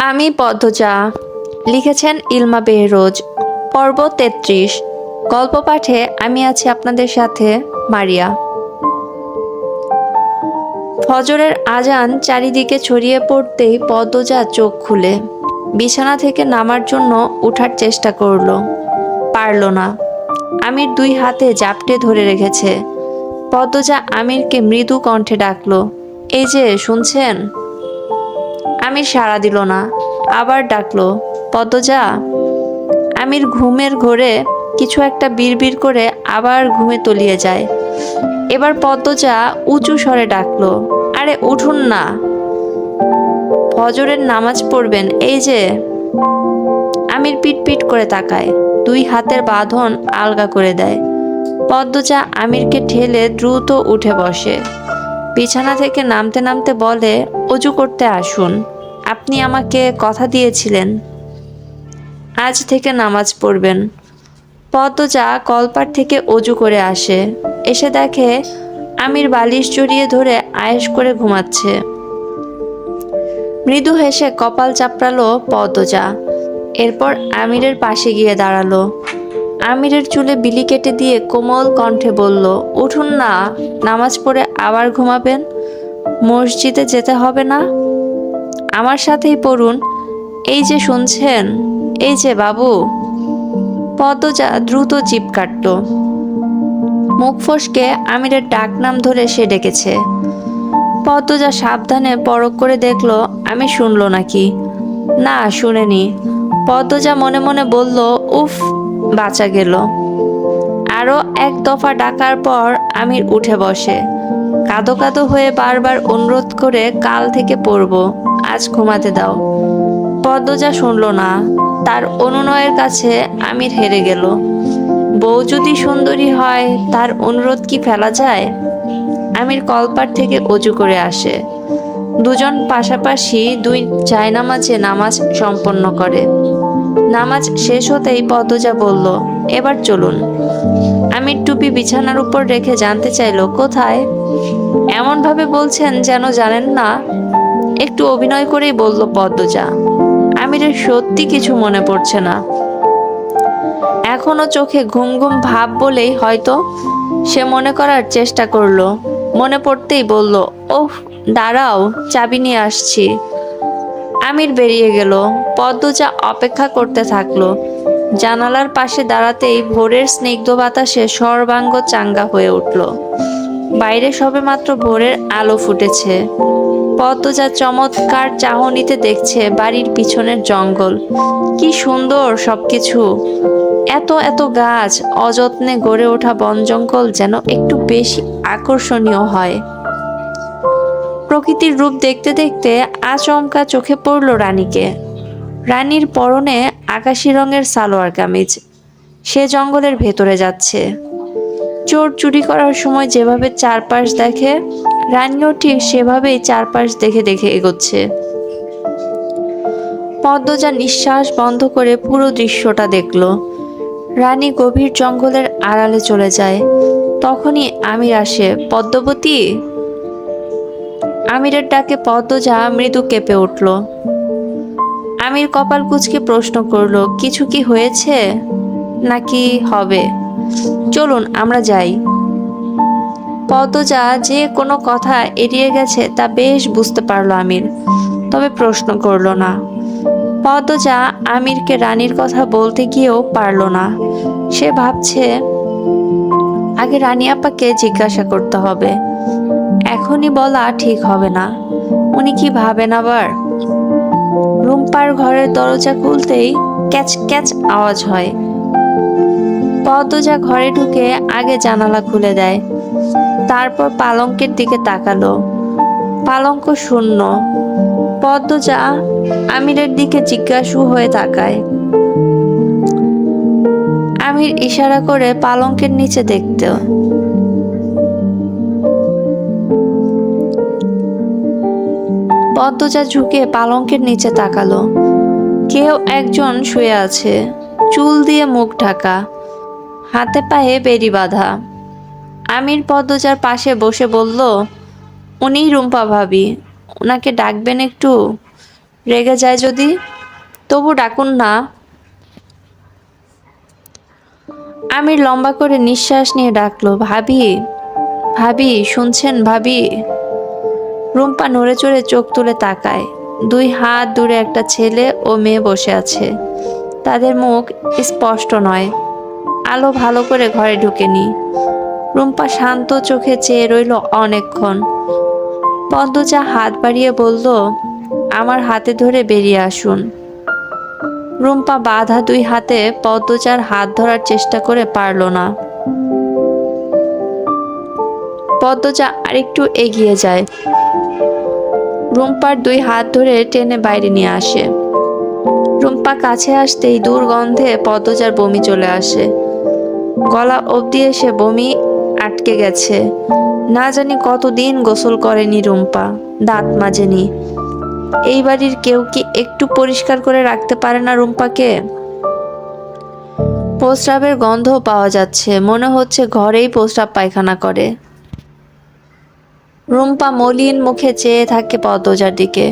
আমি পদ্মজা। লিখেছেন ইলমা বেহরোজ। পর্ব তেত্রিশ। গল্প পাঠে আমি আছি আপনাদের সাথে মারিয়া। ফজরের আজান চারিদিকে ছড়িয়ে পড়তেই পদ্মজা চোখ খুলে। বিছানা থেকে নামার জন্য উঠার চেষ্টা করল। পারল না। আমির দুই হাতে জাপটে ধরে রেখেছে। পদ্মজা আমিরকে মৃদু কণ্ঠে ডাকলো, এই যে, শুনছেন? আমির সাড়া দিল না, আবার ডাকলো, পদ্মজা, আমির ঘুমের ঘোরে কিছু একটা বিড়বিড় করে আবার ঘুমে তলিয়ে যায়। এবার পদ্মজা উঁচু স্বরে ডাকলো, আরে উঠুন না। ফজরের নামাজ পড়বেন, এই যে। আমির পিট পিট করে তাকায়, দুই হাতের বাঁধন আলগা করে দেয়। পদ্মজা আমিরকে ঠেলে দ্রুত উঠে বসে। বিছানা থেকে নামতে নামতে বলে, অজু করতে আসুন। আপনি আমাকে কথা দিয়েছিলেন। আজ থেকে নামাজ পড়বেন। পদ্মজা কলপার থেকে অজু করে আসে। এসে দেখে আমির বালিশ জড়িয়ে ধরে আয়েশ করে ঘুমাচ্ছে। মৃদু হেসে কপাল চাপড়ালো পদ্মজা। এরপর আমিরের পাশে গিয়ে দাঁড়াল। আমিরের চুলে বিলি কেটে দিয়ে কোমল কণ্ঠে বলল, উঠুন না, নামাজ পড়ে আবার ঘুমাবেন। মসজিদে যেতে হবে না? আমার সাথেই পড়ুন। এই যে শুনছেন, এই যে বাবু। পদ্মজা দ্রুত জিপ কাটল। মুখ ফসকে আমিরের ডাক নাম ধরে সে ডেকেছে। পদ্মজা সাবধানে পরক করে দেখল, আমি শুনলো নাকি। না, শুনেনি। পদ্মজা মনে মনে বলল, উফ, বাঁচা গেল। আরও এক দফা ডাকার পর আমির উঠে বসে। কাঁদো কাঁদো হয়ে বারবার অনুরোধ করে কাল থেকে পড়ব। আজ ঘুমাতে দাও। পদ্মজা শুনল না, তার অনুনয়ের কাছে আমির হেরে গেল। বউ যদি সুন্দরী হয়, তার অনুরোধ কি ফেলা যায়? আমির কলপার থেকে অজু করে আসে। দুজন পাশাপাশি দুই জায়নামাজে নামাজ সম্পন্ন করে। নামাজ শেষ হতেই পদ্মজা বলল, এবার চলুন। আমির টুপি বিছানার উপর রেখে জানতে চাইলো, কোথায়? এমনভাবে বলছেন যেন জানেন না একটু অভিনয় করেই বলল পদ্মজা আমিরের সত্যি কিছু মনে পড়ছে না। এখনও চোখে ঘুম ঘুম ভাব বলেই হয়তো সে মনে করার চেষ্টা করল। মনে পড়তেই বলল, ওহ, দাঁড়াও, চাবি নিয়ে আসছি। আমির বেরিয়ে গেল। পদ্মজা অপেক্ষা করতে থাকল। জানালার পাশে দাঁড়াতেই ভোরের স্নিগ্ধ বাতাসে সর্বাঙ্গ চাঙ্গা হয়ে উঠল। বাইরে সবে মাত্র ভোরের আলো ফুটেছে। পদ্মজা চমৎকার চাহনিতে দেখছে বাড়ির পিছনের জঙ্গল। কি সুন্দর সবকিছু। এত এত গাছ, অযত্নে গড়ে ওঠা বন জঙ্গল যেন একটু বেশি আকর্ষণীয় হয়। প্রকৃতির রূপ দেখতে দেখতে আচমকা চোখে পড়ল রানীকে। রানীর পরনে আকাশি রঙের সালোয়ার কামিজ। সে জঙ্গলের ভেতরে যাচ্ছে। চোর চুরি করার সময় যেভাবে চারপাশ দেখে রানীও ঠিক সেভাবেই চারপাশ দেখে দেখে এগোচ্ছে। পদ্মজা নিঃশ্বাস বন্ধ করে পুরো দৃশ্যটা দেখল। রানী গভীর জঙ্গলের আড়ালে চলে যায়। তখনই আমির আসে, পদ্মবতী? আমিরের ডাকে পদ্মজা মৃদু কেঁপে উঠল। আমির কপাল কুচকে প্রশ্ন করল, কিছু কি হয়েছে? নাকি হবে? চলুন, আমরা যাই। পদ্মজা যে কোনো কথা এড়িয়ে গেছে তা বেশ বুঝতে পারল আমির, তবে প্রশ্ন করল না। পদ্মজা আমিরকে রানীর কথা বলতে গিয়েও পারল না। সে ভাবছে, আগে রানী আপাকে জিজ্ঞাসা করতে হবে। এখনই বলা ঠিক হবে না। উনি কি ভাবেন আবার? রুম্পার ঘরের দরজা খুলতেই ক্যাচ ক্যাচ আওয়াজ হয়। পদ্মজা ঘরে ঢুকে আগে জানালা খুলে দেয়। তারপর পালঙ্কের দিকে তাকালো। পালঙ্ক শূন্য। পদ্ম পদ্মজা আমিরের দিকে জিজ্ঞাসু হয়ে তাকায়। আমির ইশারা করে পালঙ্কের নিচে দেখতে। পদ্মজা ঝুঁকে পালঙ্কের নিচে তাকালো। কেউ একজন শুয়ে আছে। চুল দিয়ে মুখ ঢাকা। হাতে পায়ে বেরি বাঁধা। আমির পদ্মজার পাশে বসে বলল, উনিই রুম্পা ভাবি ওনাকে ডাকবেন একটু? রেগে যায় যদি? তবু ডাকুন না। আমির লম্বা করে নিঃশ্বাস নিয়ে ডাকলো, ভাবি ভাবি, শুনছেন ভাবি? রুম্পা নড়ে চড়ে চোখ তুলে তাকায়। দুই হাত দূরে একটা ছেলে ও মেয়ে বসে আছে। তাদের মুখ স্পষ্ট নয়। আলো ভালো করে ঘরে ঢুকেনি। রুম্পা শান্ত চোখে চেয়ে রইল অনেকক্ষণ। পদ্মজা হাত বাড়িয়ে বলল, আমার হাতে ধরে বেরিয়ে আসুন। রুম্পা বাধা দুই হাতে পদ্মজার হাত ধরার চেষ্টা করে পারল না। পদ্মজা আরেকটু এগিয়ে যায়। রুম্পার দুই হাত ধরে টেনে বাইরে নিয়ে আসে। রুম্পা কাছে আসতেই দুর্গন্ধে পদ্মজার বমি চলে আসে। গলা অবধি এসে বমি আটকে গেছে। না জানি কতদিন গোসল করেনি রুম্পা, দাঁত মাজেনি। এই বাড়ির কেউ কি একটু পরিষ্কার করে রাখতে পারে না রুম্পাকে? প্রস্রাবের গন্ধও পাওয়া যাচ্ছে, মনে হচ্ছে ঘরেই প্রস্রাব পায়খানা করে। রুম্পা মলিন মুখে চেয়ে থাকে পদ্মজার দিকে।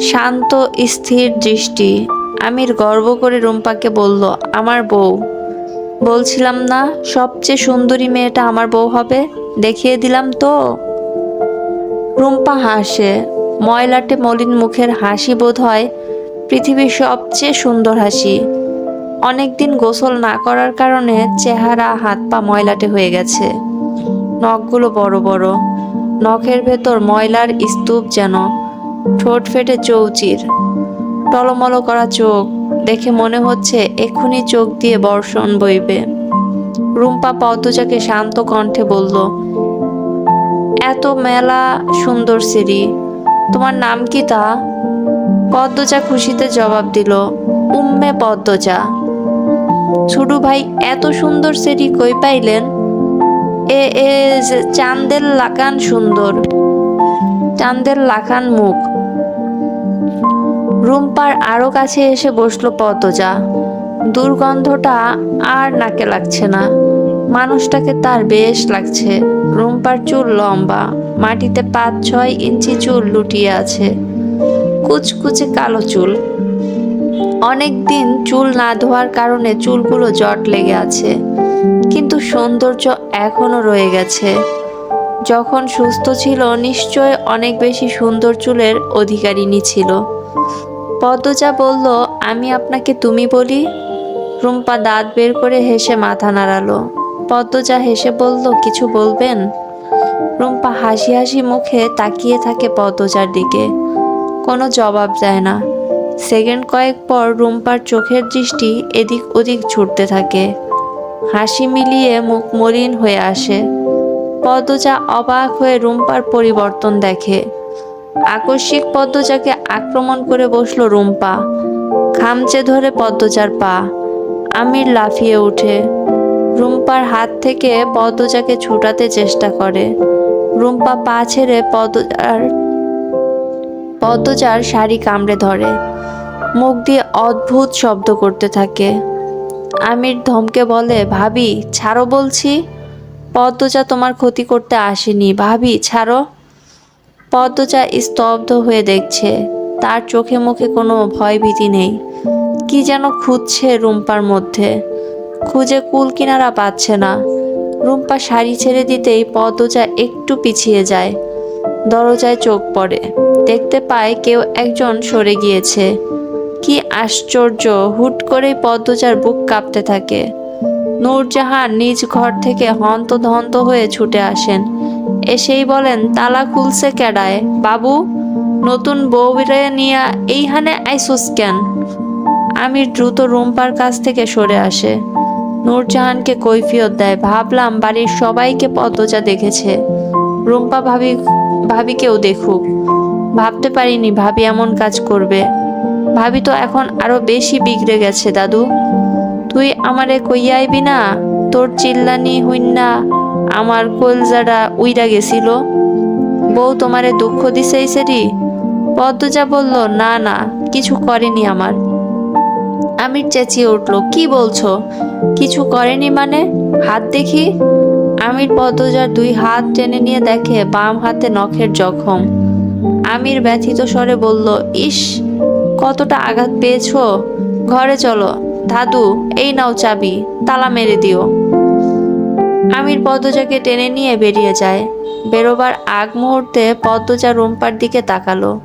শান্ত, স্থির দৃষ্টি। আমির গর্ব করে রুম্পাকে বলল, আমার বউ। বলছিলাম না, সবচেয়ে সুন্দরী মেয়েটা আমার বউ হবে? দেখিয়ে দিলাম তো। রুম্পা হাসে। ময়লাটে মলিন মুখের হাসি বোধ হয় পৃথিবীর সবচেয়ে সুন্দর হাসি। অনেকদিন গোসল না করার কারণে চেহারা, হাত পা ময়লাটে হয়ে গেছে। নখগুলো বড় বড়। নখের ভেতর ময়লার স্তূপ যেন। ঠোঁট ফেটে চৌচির। টলমল করা চোখ। দেখে মনে হচ্ছে এক্ষুনি চোখ দিয়ে বর্ষণ বইবে। রুম্পা পদ্মজাকে শান্ত কণ্ঠে বলল, এত মেলা সুন্দর সিঁড়ি, তোমার নাম কি তা? পদ্মজা খুশিতে জবাব দিল, উম্মে পদ্মজা। ছুডু ভাই, এত সুন্দর সিঁড়ি কই পাইলেন? এ এ, যে চাঁদের লাকান সুন্দর, চাঁদের লাকান মুখ। রুম্পার আরও কাছে এসে বসল পদ্মজা। দুর্গন্ধটা আর নাকে লাগছে না। মানুষটাকে তার বেশ লাগছে। রুম্পার চুল লম্বা, মাটিতে পাঁচ ছয় ইঞ্চি চুল লুটিয়ে আছে। কুচকুচে কালো চুল। অনেক দিন চুল না ধোয়ার কারণে চুলগুলো জট লেগে আছে, কিন্তু সৌন্দর্য এখনও রয়ে গেছে। যখন সুস্থ ছিল, নিশ্চয় অনেক বেশি সুন্দর চুলের অধিকারিণী ছিল। পদ্মজা বলল, আমি আপনাকে তুমি বলি? রুম্পা দাঁত বের করে হেসে মাথা নাড়ালো। পদ্মজা হেসে বলল, কিছু বলবেন? রুম্পা হাসি হাসি মুখে তাকিয়ে থাকে পদ্মজার দিকে। কোনো জবাব দেয় না। সেকেন্ড কয়েক পর রুম্পার চোখের দৃষ্টি এদিক ওদিক ছুটতে থাকে। হাসি মিলিয়ে মুখ মলিন হয়ে আসে। পদ্মজা অবাক হয়ে রুম্পার পরিবর্তন দেখে। আকস্মিক পদ্মজাকে আক্রমণ করে বসল রুম্পা। খামচে ধরে পদ্মজার পা। আমির লাফিয়ে ওঠে রুম্পার হাত থেকে পদ্মজাকে ছুটাতে চেষ্টা করে। রুম্পা পা ছেড়ে পদ্মজার পদ্মজার শাড়ি কামড়ে ধরে। মুখ দিয়ে অদ্ভুত শব্দ করতে থাকে। আমির ধমকে বলে, ভাবি, ছাড়ো বলছি। পদ্মজা তোমার ক্ষতি করতে আসেনি। ভাবি, ছাড়ো। পদ্মজা স্তব্ধ হয়ে দেখছে। তার চোখে মুখে কোনো ভয়ভীতি নেই। কি যেন খুঁজছে রুম্পার মধ্যে। খুঁজে কুল কিনারা পাচ্ছে না। রুম্পা শাড়ি ছেড়ে দিতেই পদ্মজা একটু পিছিয়ে যায়। দরজায় চোখ পড়ে। দেখতে পায় কেউ একজন সরে গিয়েছে। কি আশ্চর্য, হুট করেই পদ্মজার বুক কাঁপতে থাকে। নূরজাহান নিজ ঘর থেকে হন্তদন্ত হয়ে ছুটে আসেন। এসেই বলেন, তালা খুলছে কেডায়। বাবু, নতুন বউরে নিয়ে এইখানে আইসুস কেন? আমি দ্রুত রুম্পার কাছ থেকে সরে আসে। নূরজাহানকে কৈফিয়ত দেয়, ভাবলাম বাড়ির সবাইকে পদ্মজা দেখেছে। রুম্পা ভাবি, ভাবিকেও দেখুক। ভাবতে পারিনি ভাবি এমন কাজ করবে। ভাবি তো এখন আরও বেশি বিগড়ে গেছে, দাদু। তুই আমারে কইয়া আইবি না, তোর চিল্লানি হুইন্না আমার কলজাটা উইরা গেছিল। বউ তোমারে দুঃখ দিছে এই সেরি পদ্মজা বলল, না না, কিছু করেনি আমার। আমির চেঁচিয়ে উঠল, কি বলছো? কিছু করেনি মানে? হাত দেখি? আমির পদ্মজার দুই হাত টেনে নিয়ে দেখে বাম হাতে নখের জখম। আমির ব্যথিত স্বরে বলল, ইস, কতটা আঘাত পেয়েছ? ঘরে চলো। দাদু এই নাও চাবি, তালা মেরে দিও। আমির পদ্মজাকে টেনে নিয়ে বেরিয়ে যায়। বেরোবার আগ মুহূর্তে পদ্মজা রুম্পার দিকে তাকালো।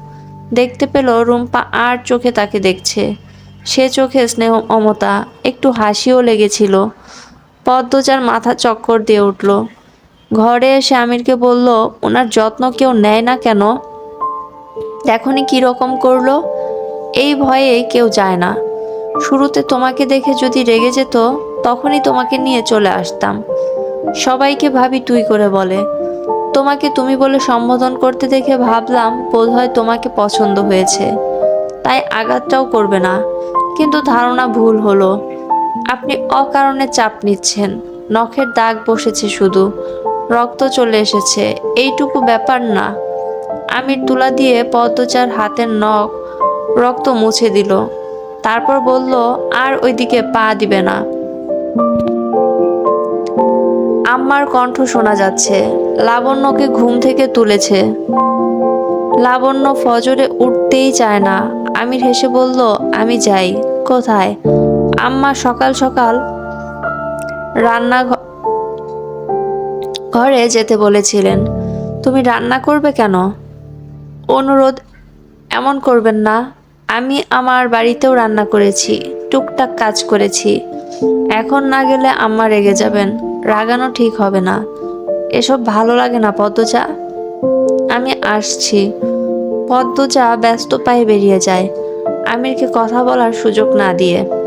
দেখতে পেল রুম্পা আর চোখে তাকে দেখছে। সে চোখে স্নেহ অমতা একটু হাসিও লেগেছিল। পদ্মজার মাথা চক্কর দিয়ে উঠল। ঘরে এসে আমিরকে বলল, ওনার যত্ন কেউ নেয় না কেন? দেখনি কীরকম করল? এই ভয়ে কেউ যায় না। শুরুতে তোমাকে দেখে যদি রেগে যেত, তখনই তোমাকে নিয়ে চলে আসতাম। সবাইকে ভাবি তুই করে বলে। তোমাকে তুমি বলে সম্বোধন করতে দেখে ভাবলাম বোধহয় তোমাকে পছন্দ হয়েছে। তাই আঘাতটাও করবে না। কিন্তু ধারণা ভুল হলো। আপনি অকারণে চাপ নিচ্ছেন। নখের দাগ বসেছে শুধু। রক্ত চলে এসেছে। এইটুকু ব্যাপার না। আমির তুলা দিয়ে পদ্মচার হাতের নখ রক্ত মুছে দিল। তারপর বলল, আর ওইদিকে পা দিবে না। আম্মার কণ্ঠ শোনা যাচ্ছে। লাবণ্যকে ঘুম থেকে তুলেছে। লাবণ্য ফজরে উঠতেই চায় না। আমির হেসে বলল, আমি যাই। কোথায়? আম্মা সকাল সকাল রান্না ঘরে যেতে বলেছিলেন। তুমি রান্না করবে কেন? অনুরোধ, এমন করবেন না। আমি আমার বাড়িতেও রান্না করেছি। টুকটাক কাজ করেছি। এখন না গেলে আম্মা রেগে যাবেন। রাগানো ঠিক হবে না। এসব ভালো লাগে না পদ্মচা আমি আসছি। পদ্মচা ব্যস্ত পায়ে বেরিয়ে যায়। আমিরকে কথা বলার সুযোগ না দিয়ে।